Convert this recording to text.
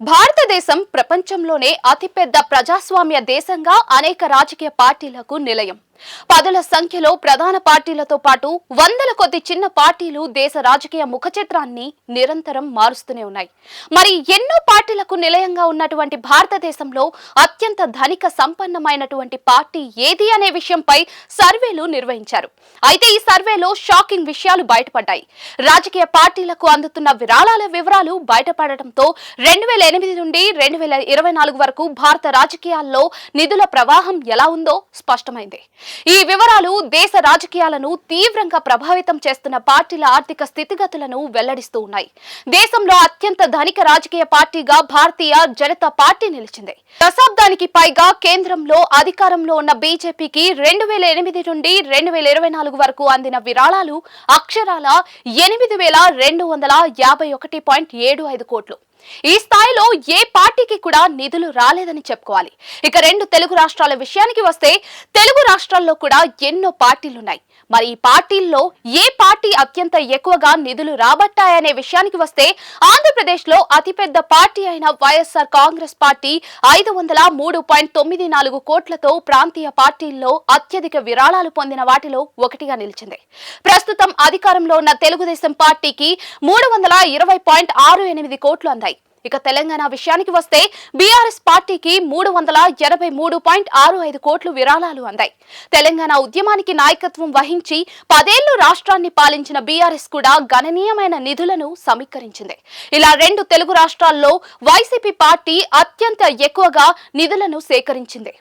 భారతదేశం ప్రపంచంలోనే అతిపెద్ద ప్రజాస్వామ్య దేశంగా అనేక రాజకీయ పార్టీలకు నిలయం. పదుల సంఖ్యలో ప్రధాన పార్టీలతో పాటు వందల కొద్ది చిన్న పార్టీలు దేశ రాజకీయ ముఖచిత్రాన్ని నిరంతరం మారుస్తూనే ఉన్నాయి. మరి ఎన్నో పార్టీలకు నిలయంగా ఉన్నటువంటి భారతదేశంలో అత్యంత ధనిక సంపన్నమైనటువంటి పార్టీ ఏది అనే విషయంపై సర్వేలు నిర్వహించారు. అయితే ఈ సర్వేలో షాకింగ్ విషయాలు బయటపడ్డాయి. రాజకీయ పార్టీలకు అందుతున్న విరాళాల వివరాలు బయటపడటంతో రెండు వేల ఎనిమిది నుండి రెండు వేల ఇరవై నాలుగు వరకు భారత రాజకీయాల్లో నిధుల ప్రవాహం ఎలా ఉందో స్పష్టమైంది. ఈ వివరాలు దేశ రాజకీయాలను తీవ్రంగా ప్రభావితం చేస్తున్న పార్టీల ఆర్థిక స్థితిగతులను వెల్లడిస్తూ ఉన్నాయి. దేశంలో అత్యంత ధనిక రాజకీయ పార్టీగా భారతీయ జనతా పార్టీ నిలిచింది. దశాబ్దానికి పైగా కేంద్రంలో అధికారంలో ఉన్న బీజేపీకి రెండు వేల ఎనిమిది నుండి రెండు వేల ఇరవై నాలుగు వరకు అందిన విరాళాలు అక్షరాల ఎనిమిది వేల రెండు వందల యాభై ఒకటి పాయింట్ ఏడు ఐదు కోట్లు. ఈ స్థాయిలో ఏ పార్టీకి కూడా నిధులు రాలేదని చెప్పుకోవాలి. ఇక రెండు తెలుగు రాష్ట్రాల విషయానికి వస్తే తెలుగు రాష్ట్రాల్లో కూడా ఎన్నో పార్టీలున్నాయి. మరి ఈ పార్టీల్లో ఏ పార్టీ అత్యంత ఎక్కువగా నిధులు రాబట్టాయనే విషయానికి వస్తే ఆంధ్రప్రదేశ్లో అతిపెద్ద పార్టీ అయిన వైఎస్ఆర్ కాంగ్రెస్ పార్టీ ఐదు వందల మూడు పాయింట్ తొమ్మిది నాలుగు కోట్లతో ప్రాంతీయ పార్టీల్లో అత్యధిక విరాళాలు పొందిన వాటిలో ఒకటిగా నిలిచింది. ప్రస్తుతం అధికారంలో ఉన్న తెలుగుదేశం పార్టీకి మూడు వందల ఇరవై పాయింట్ ఆరు ఎనిమిది కోట్లు అందాయి. ఇక తెలంగాణ విషయానికి వస్తే బీఆర్ఎస్ పార్టీకి మూడు వందల ఎనభై మూడు పాయింట్ ఆరు ఐదు కోట్లు విరాళాలు అందాయి. తెలంగాణ ఉద్యమానికి నాయకత్వం వహించి పదేళ్ళు రాష్ట్రాన్ని పాలించిన బీఆర్ఎస్ కూడా గణనీయమైన నిధులను సమీకరించింది. ఇలా రెండు తెలుగు రాష్ట్రాల్లో వైసీపీ పార్టీ అత్యంత ఎక్కువగా నిధులను సేకరించింది.